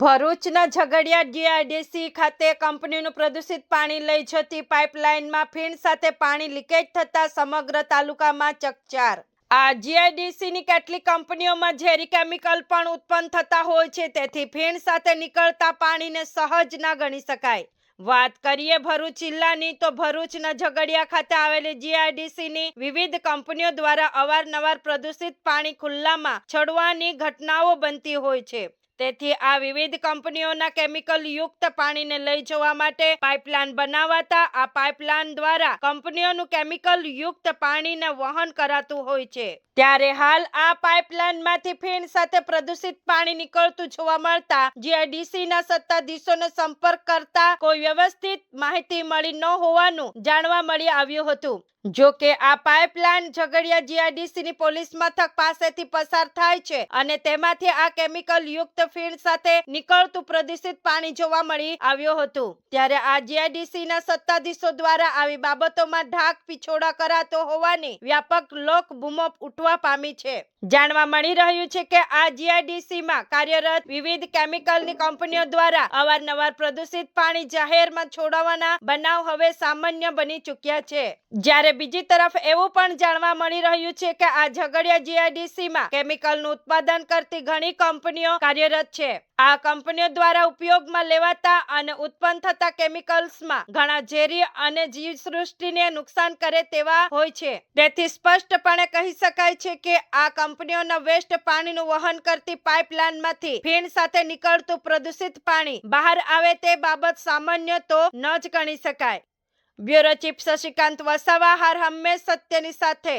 ભરૂચના ઝઘડિયા ડીઆરડીસી ખાતે કંપનીનું પ્રદૂષિત પાણી લઈ જતી પાઇપલાઇનમાં ફીણ સાથે પાણી લીકેજ થતા સમગ્ર તાલુકામાં ચકચાર. આ જીઆઈડીસીની કેટલીક કંપનીઓમાં ઝેરી કેમિકલ પણ ઉત્પન્ન થતા હોય છે, તેથી ફીણ સાથે નીકળતા પાણીને સહજ ના ગણી શકાય. વાત કરીએ ભરૂચ જિલ્લાની, તો ભરૂચના ઝઘડિયા ખાતે આવેલી જીઆઈડીસીની વિવિધ કંપનીઓ દ્વારા અવારનવાર પ્રદૂષિત પાણી ખુલ્લામાં છોડવાની ઘટનાઓ બનતી હોય છે. તેથી આ વિવિધ કંપનીઓના કેમિકલ યુક્ત પાણીને લઈ જવા માટે પાઇપલાઇન બનાવાતા, આ પાઇપલાઇન દ્વારા કંપનીઓનું કેમિકલ યુક્ત પાણીને વહન કરાતું હોય છે. ત્યારે હાલ આ પાઇપલાઇનમાંથી ફીણ સાથે પ્રદૂષિત પાણી નીકળતું જોવા મળતા જીઆઈડીસીના સત્તાધીશોનો સંપર્ક કરતા કોઈ વ્યવસ્થિત માહિતી મળી ન હોવાનું જાણવા મળી આવ્યું હતું. જો કે આ પાઇપલાઇન ઝઘડિયા જીઆઈડીસીની પોલીસ મથક પાસેથી પસાર થાય છે અને તેમાંથી આ કેમિકલ યુક્ત ફીણ સાથે નીકળતું પ્રદૂષિત પાણી જોવા મળી આવ્યું હતું. ત્યારે આ જીઆઈડીસીના સત્તાધીશો દ્વારા આવી બાબતોમાં ઢાક પીછોડા કરાતો હોવાની વ્યાપક લોક બૂમો ઉઠવા પામી છે. જાણવા મળી રહ્યું છે કે આ જીઆઈડીસીમાં કાર્યરત વિવિધ કેમિકલની કંપનીઓ દ્વારા અવારનવાર પ્રદૂષિત પાણી જાહેરમાં છોડવાના બનાવ હવે સામાન્ય બની ચૂક્યા છે. જ્યારે બીજી તરફ એવું પણ જાણવા મળી રહ્યું છે કે આ ઝઘડિયા જીઆઈડીસીમાં કેમિકલનું ઉત્પાદન કરતી ઘણી કંપનીઓ કાર્યરત છે. આ કંપનીઓ દ્વારા ઉપયોગમાં લેવાતા અને ઉત્પન્ન થતા કેમિકલ્સમાં ઘણા ઝેરી અને જીવસૃષ્ટિને નુકસાન કરે તેવા હોય છે. તેથી સ્પષ્ટપણે કહી શકાય છે કે આ કંપનીઓના વેસ્ટ પાણીનું વહન કરતી પાઇપલાઇનમાંથી ફીણ સાથે નીકળતું પ્રદૂષિત પાણી બહાર આવે તે બાબત સામાન્ય તો ન જ ગણી શકાય. બ્યુરો ચીફ શશિકાંત વસાવા, હર હંમેશ સત્યની સાથે.